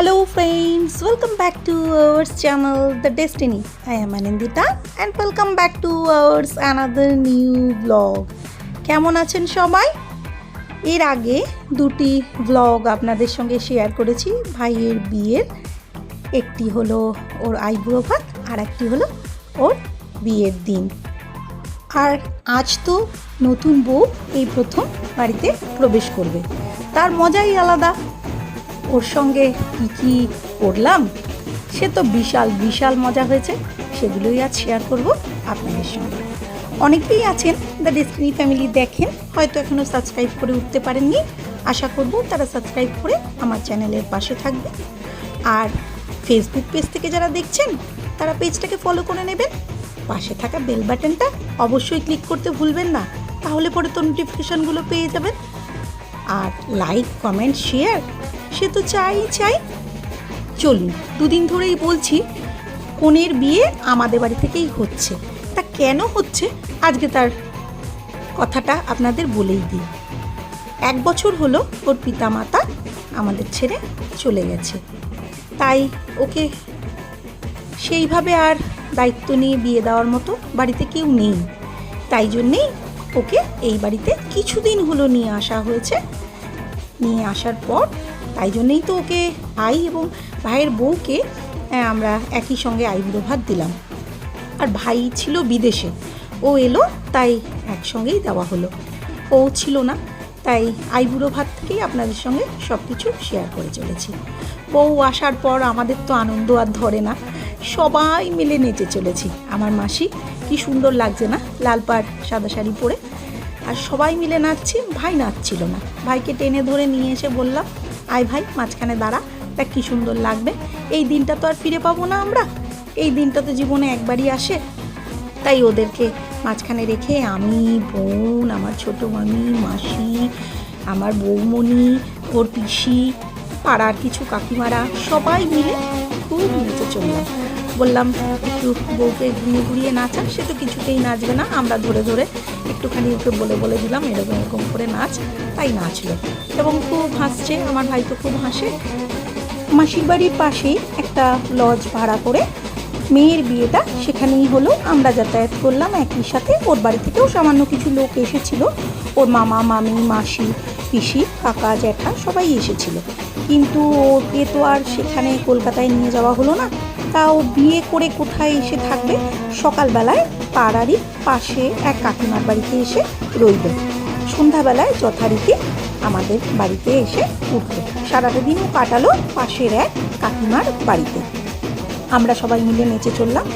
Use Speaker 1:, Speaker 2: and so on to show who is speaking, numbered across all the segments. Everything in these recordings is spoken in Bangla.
Speaker 1: Welcome back to our channel, The Destiny. I am Anindita and welcome back to our another new vlog. কেমন আছেন সবাই? এর আগে দুটি ভ্লগ আপনাদের সঙ্গে শেয়ার করেছি। ভাইয়ের বিয়ের। একটি হলো ওর আইব্রো ভাত আর একটি হলো ওর বিয়ের দিন। আর আজ তো নতুন বউ এই প্রথম বাড়িতে প্রবেশ করবে। তার মজাই আলাদা। ওর সঙ্গে কী কী করলাম, সে তো বিশাল বিশাল মজা হয়েছে। সেগুলোই আজ শেয়ার করব আপনাদের সঙ্গে। অনেকেই আছেন দ্য ডেস্টিনি ফ্যামিলি দেখেন, হয়তো এখনও সাবস্ক্রাইব করে উঠতে পারেননি। আশা করব তারা সাবস্ক্রাইব করে আমার চ্যানেলের পাশে থাকবে। আর ফেসবুক পেজ থেকে যারা দেখছেন, তারা পেজটাকে ফলো করে নেবেন। পাশে থাকা বেল বাটনটা অবশ্যই ক্লিক করতে ভুলবেন না, তাহলে পরে তো নোটিফিকেশানগুলো পেয়ে যাবেন। আর লাইক কমেন্ট শেয়ার সে তো চাই চাই। চলুন, দুদিন ধরেই বলছি, কনের বিয়ে আমাদের বাড়ি থেকেই হচ্ছে। তা কেন হচ্ছে? আজকে তার কথাটা আপনাদের বলেই দিই। এক বছর হলো ওর পিতামাতা আমাদের ছেড়ে চলে গেছে। তাই ওকে সেইভাবে আর দায়িত্ব নিয়ে বিয়ে দেওয়ার মতো বাড়িতে কেউ নেই। তাই জন্যেই ওকে এই বাড়িতে কিছুদিন হলো নিয়ে আসা হয়েছে। নিয়ে আসার পর তাই জন্যেই তো ওকে ভাই এবং ভাইয়ের বউকে আমরা একই সঙ্গে আইবুড়ো ভাত দিলাম। আর ভাই ছিল বিদেশে। ও এলো, তাই একসঙ্গেই দেওয়া হলো। ও ছিল না, তাই আইবুড়ো ভাত থেকেই আপনাদের সঙ্গে সব কিছু শেয়ার করে চলেছি। বউ আসার পর আমাদের তো আনন্দ আর ধরে না। সবাই মিলে নেচে চলেছি। আমার মাসি কি সুন্দর লাগছে না, লাল পাড়, সাদা শাড়ি পরে। আর সবাই মিলে নাচছি, ভাই নাচছিল না। ভাইকে টেনে ধরে নিয়ে এসে বললাম আয় ভাই, মাঝখানে দাঁড়া, দেখ কী সুন্দর লাগবে। এই দিনটা তো আর ফিরে পাবো না আমরা। এই দিনটা তো জীবনে একবারই আসে। তাই ওদেরকে মাঝখানে রেখে আমি, বোন, আমার ছোটো মামি, মাসি, আমার বৌমণি, ওর পিসি, পাড়ার কিছু কাকিমারা সবাই মিলে খুব নেচে চললাম। বললাম, একটু বউকে ঘুরিয়ে ঘুরিয়ে নাচা সে তো কিছুতেই নাচবে না। আমরা ধরে ধরে একটুখানি ওকে বলে বলে দিলাম, এরকম এরকম করে নাচ। তাই নাচলো এবং খুব হাসছে, আমার ভাই তো খুব হাসে। মাসির বাড়ির পাশেই একটা লজ ভাড়া করে মেয়ের বিয়েটা সেখানেই হলো। আমরা যাতায়াত করলাম একই সাথে। ওর বাড়ি থেকেও সামান্য কিছু লোক এসেছিল। ওর মামা, মামি, মাসি, পিসি, কাকা, জ্যাঠা সবাই এসেছিল। কিন্তু ওকে তো আর সেখানে কলকাতায় নিয়ে যাওয়া হলো না। তাও বিয়ে করে কোথায় এসে থাকবে? সকালবেলায় পাড়ারই পাশে এক কাকিমার বাড়িতে এসে রইল। সন্ধ্যাবেলায় যথারীতি আমাদের বাড়িতে এসে উঠল। সারাটা দিনও কাটালো পাশের এক কাকিমার বাড়িতে। আমরা সবাই মিলে নেচে চললাম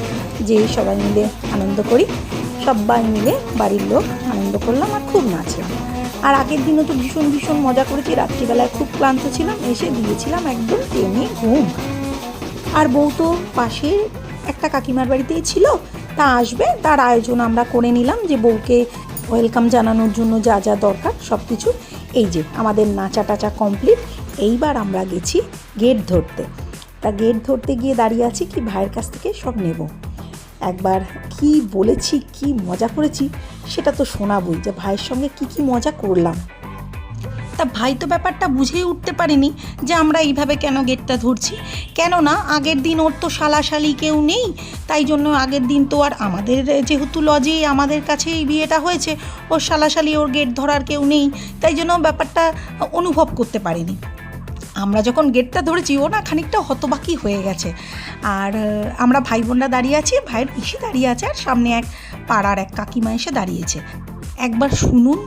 Speaker 1: যে সবাই মিলে আনন্দ করি সবাই মিলে বাড়ির লোক আনন্দ করলাম আর খুব নাচলাম। আর আগের দিনও তো ভীষণ ভীষণ মজা করেছি, রাত্রিবেলায় খুব ক্লান্ত ছিলাম, এসে দিয়েছিলাম একদম টেনে ঘুম। আর বউ তো পাশে একটা কাকিমার বাড়িতেই ছিল, তা আসবে, তার আয়োজন আমরা করে নিলাম যে বউকে ওয়েলকাম জানানোর জন্য যা যা দরকার সব কিছু এই যে আমাদের নাচা টাচা কমপ্লিট এইবার আমরা গেছি গেট ধরতে। তা গেট ধরতে গিয়ে দাঁড়িয়ে আছি কি ভাইয়ের কাছ থেকে সব নেব। একবার কি বলেছি, কি মজা করেছি, সেটা তো শোনাবই যে ভাইয়ের সঙ্গে কি কি মজা করলাম। তা ভাই তো ব্যাপারটা বুঝেই উঠতে পারেনি যে আমরা এইভাবে কেন গেটটা ধরছি। কেননা আগের দিন ওর তো শালাশালি কেউ নেই, তাই জন্য আগের দিন তো আর আমাদের যেহেতু লজে আমাদের কাছেই বিয়েটা হয়েছে, ওর শালাশালি ওর গেট ধরার কেউ নেই, তাই জন্য ব্যাপারটা অনুভব করতে পারিনি। আমরা যখন গেটটা ধরেছি, ও না খানিকটা হতবাকি হয়ে গেছে। আর আমরা ভাই বোনরা দাঁড়িয়ে আছি, ভাইয়ের পিসি দাঁড়িয়ে আছে, আর সামনে এক পাড়ার এক কাকিমা এসে দাঁড়িয়েছে। একবার শুনুন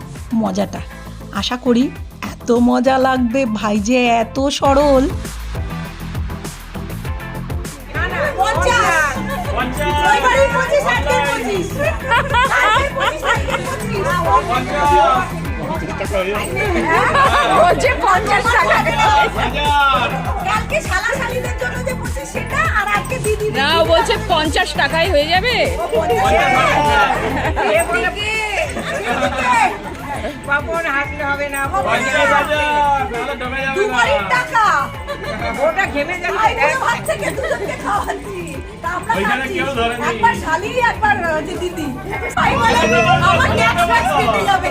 Speaker 1: মজাটা। আশা করি এত মজা লাগবে ভাই যে এত সরল।
Speaker 2: বলছে পঞ্চাশ না বলছে পঞ্চাশ টাকায় হয়ে যাবে।
Speaker 3: বাপন হাঁটলে হবে না টাকা। ওটা ঘেমে যাচ্ছে দুজনকে খাওয়াচ্ছি। তা আমরা
Speaker 4: ওইখানে
Speaker 3: খাচ্ছি।
Speaker 4: কেউ ধরেনি।
Speaker 3: একবার শালি একবার দিদি। আমার ট্যাক্স কেটে যাবে।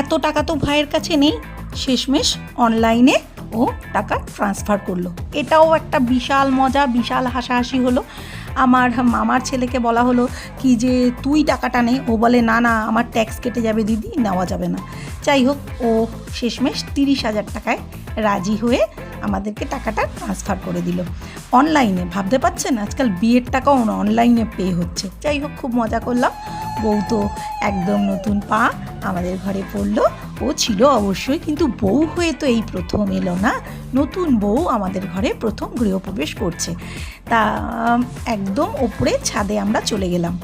Speaker 1: এত টাকা তো ভাইয়ের কাছে নেই। শেষমেশ অনলাইনে ও টাকা ট্রান্সফার করল। এটাও একটা বিশাল মজা, বিশাল হাসাহাসি হলো। আমার মামার ছেলেকে বলা হলো কি যে, তুই টাকাটা নে। ও বলে, না না, আমার ট্যাক্স কেটে যাবে দিদি, নেওয়া যাবে না। যাই হোক, ও শেষমেশ তিরিশ হাজার টাকায় রাজি হয়ে আমাদেরকে টাকাটা ট্রান্সফার করে দিল। অনলাইনে ভাবতে পারছেন? আজকাল বিয়ের টাকাও অনলাইনে পে হচ্ছে। যাই হোক, খুব মজা করলাম। বউ তো একদম নতুন পা আমাদের ঘরে পড়ল। ও ছিল অবশ্যই, কিন্তু বউ হয়ে তো এই প্রথম এলো না। নতুন বউ আমাদের ঘরে প্রথম গৃহপ্রবেশ করছে। তা, একদম ওপরে ছাদে আমরা চলে গেলাম।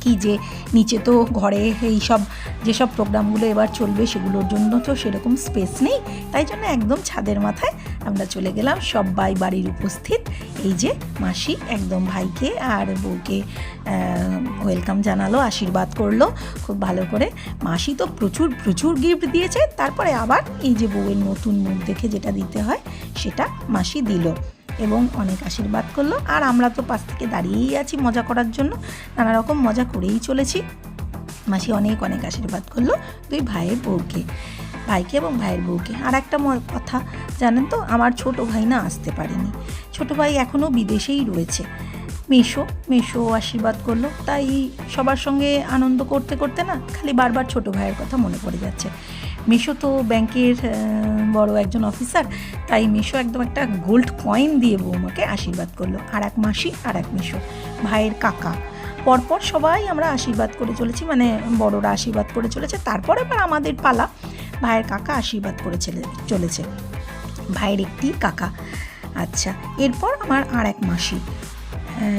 Speaker 1: কি যে নিচে তো ঘরে এই সব, যেসব প্রোগ্রামগুলো এবার চলবে সেগুলোর জন্য তো সেরকম স্পেস নেই। তাই জন্য একদম ছাদের মাথায় আমরা চলে গেলাম সবাই বাড়ির উপস্থিত। এই যে মাসি একদম ভাইকে আর বউকে ওয়েলকাম জানালো, আশীর্বাদ করল। খুব ভালো করে। মাসি তো প্রচুর প্রচুর গিফট দিয়েছে। তারপরে আবার এই যে বউয়ের নতুন মুখ দেখে যেটা দিতে হয়, সেটা মাসি দিল এবং অনেক আশীর্বাদ করল। আর আমরা তো পাশ থেকে দাঁড়িয়েই আছি মজা করার জন্য। নানা রকম মজা করেই চলেছি। মাসি অনেক অনেক আশীর্বাদ করল দুই ভাইয়ের বউকে, ভাইকে এবং ভাইয়ের বউকে। আর একটা কথা, জানেন তো, আমার ছোট ভাই না আসতে পারেনি। ছোট ভাই এখনও বিদেশেই রয়েছে। মেশো মেশো আশীর্বাদ করল। তাই সবার সঙ্গে আনন্দ করতে করতে না খালি বারবার ছোট ভাইয়ের কথা মনে পড়ে যাচ্ছে। মেশো তো ব্যাংকের বড় একজন অফিসার, তাই মেশো একদম একটা গোল্ড কয়েন দিয়ে বৌমাকে আশীর্বাদ করল। আর এক মাসি, আর এক মেশো। ভাইয়ের কাকা। পরপর সবাই আমরা আশীর্বাদ করে চলেছি মানে বড়রা আশীর্বাদ করে চলেছে। তারপরে আবার আমাদের পালা। ভাইয়ের কাকা আশীর্বাদ করে চলে- চলেছে। ভাইয়ের একটি কাকা। আচ্ছা এরপর আমার আর এক মাসি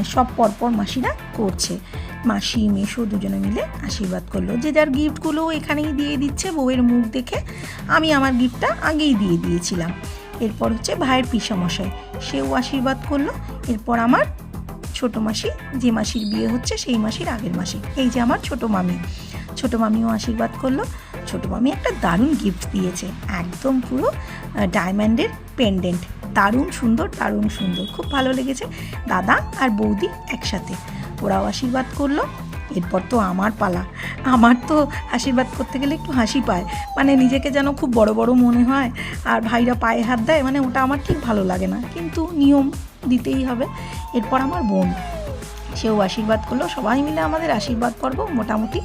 Speaker 1: সব পরপর মাসিরা করছে। মাসি মেশো দুজনে মিলে আশীর্বাদ করল। যে যার গিফটগুলো এখানেই দিয়ে দিচ্ছে বউয়ের মুখ দেখে। আমি আমার গিফটটা আগেই দিয়ে দিয়েছিলাম। এরপর হচ্ছে ভাইয়ের পিসামশাই। সেও আশীর্বাদ করল। এরপর আমার ছোট মাসি, যে মাসির বিয়ে হচ্ছে সেই মাসির আগের মাসি। এই যে আমার ছোট মামি। ছোট মামিও আশীর্বাদ করল। ছোট মামি একটা দারুণ গিফট দিয়েছে। একদম পুরো ডায়মন্ডের পেন্ডেন্ট দারুণ সুন্দর দারুণ সুন্দর। খুব ভালো লেগেছে। দাদা আর বৌদি একসাথে। ওরাও আশীর্বাদ করল। এরপর তো আমার পালা। আমার তো আশীর্বাদ করতে গেলে একটু হাসি পায়। মানে নিজেকে যেন খুব বড় বড় মনে হয়, আর ভাইরা পায়ে হাত দেয় মানে ওটা আমার ঠিক ভালো লাগে না। কিন্তু নিয়ম দিতেই হবে। এরপর আমার বোন, সেও আশীর্বাদ করল। সবাই মিলে আমাদের আশীর্বাদ পর্ব মোটামুটি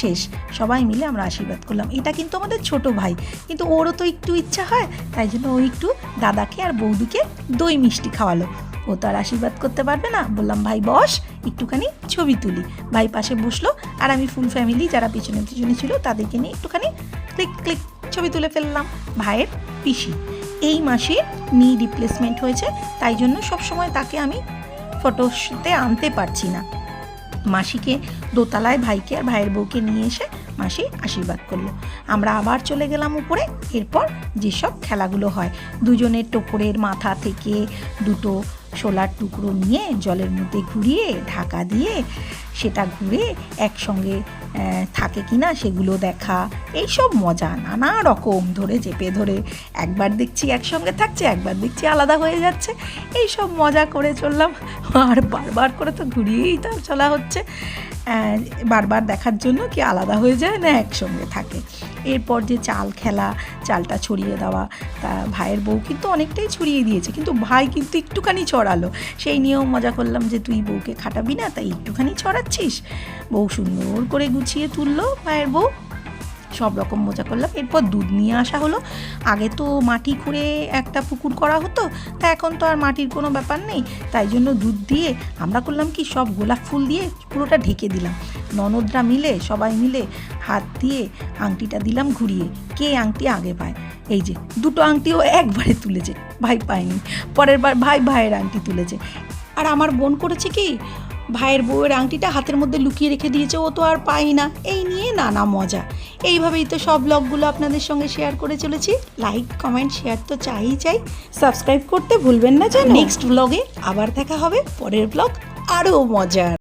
Speaker 1: শেষ। সবাই মিলে আমরা আশীর্বাদ করলাম। এটা কিন্তু আমাদের ছোট ভাই। কিন্তু ওরও তো একটু ইচ্ছা হয়, তাই জন্য ও একটু দাদাকে আর বৌদিকে দই মিষ্টি খাওয়ালো। ও তো আর আশীর্বাদ করতে পারবে না। বললাম, ভাই, বস একটুখানি ছবি তুলি। ভাই পাশে বসল আর আমি ফুল ফ্যামিলি যারা পিছনে পিছনে ছিল তাদেরকে নিয়ে একটুখানি ক্লিক ক্লিক ছবি তুলে ফেললাম। ভাইয়ের পিসি। এই মাসে নি রিপ্লেসমেন্ট হয়েছে, তাই জন্য সবসময় তাকে আমি ফটোতে আনতে পারছি না। মাসিকে দোতলায় ভাইকে আর ভাইয়ের বউকে নিয়ে এসে মাসি আশীর্বাদ করল। আমরা আবার চলে গেলাম উপরে, এরপর যেসব খেলাগুলো হয়, দুজনের টোপরের মাথা থেকে দুটো শোলার টুকরো নিয়ে জলের মধ্যে ঘুরিয়ে ঢাকা দিয়ে সেটা ঘুরে একসঙ্গে থাকে কি না সেগুলো দেখা। এইসব মজা নানা রকম ধরে চেপে ধরে একবার দেখছি একসঙ্গে থাকছে, একবার দেখছি আলাদা হয়ে যাচ্ছে। এই সব মজা করে চললাম। আর বারবার করে তো ঘুরিয়েই তো চলা হচ্ছে। বারবার দেখার জন্য কি আলাদা হয়ে যায় না একসঙ্গে থাকে। এরপর যে চাল খেলা, চালটা ছড়িয়ে দেওয়া, তা ভাইয়ের বউ কিন্তু অনেকটাই ছড়িয়ে দিয়েছে। কিন্তু ভাই কিন্তু একটুখানি ছড়ালো। সেই নিয়েও মজা করলাম যে তুই বউকে খাটাবি না, তাই একটুখানি ছড়াচ্ছিস বউ সুন্দর করে গুছিয়ে তুললো ভাইয়ের বউ। সব রকম মজা করলাম। এরপর দুধ নিয়ে আসা হলো। আগে তো মাটি খুঁড়ে একটা পুকুর করা হতো, তা এখন তো আর মাটির কোনো ব্যাপার নেই। তাই জন্য দুধ দিয়ে আমরা করলাম কি, সব গোলাপ ফুল দিয়ে পুরোটা ঢেকে দিলাম। ননদরা মিলে, সবাই মিলে হাত দিয়ে আংটিটা দিলাম ঘুরিয়ে। কে আংটি আগে পায়? এই যে, দুটো আংটিও একবারে তুলেছে। ভাই পায়নি। পরের বার ভাই ভাইয়ের আংটি তুলেছে। আর আমার বোন করেছে কি ভাইয়ের বউয়ের আংটিটা হাতের মধ্যে লুকিয়ে রেখে দিয়েছে ও তো আর পাই না। এই নিয়ে নানা মজা। এইভাবেই তো সব ব্লগগুলো আপনাদের সঙ্গে শেয়ার করে চলেছি। লাইক কমেন্ট শেয়ার তো চাই চাই। সাবস্ক্রাইব করতে ভুলবেন না যে নেক্সট ব্লগে আবার দেখা হবে। পরের ব্লগ আরও মজার।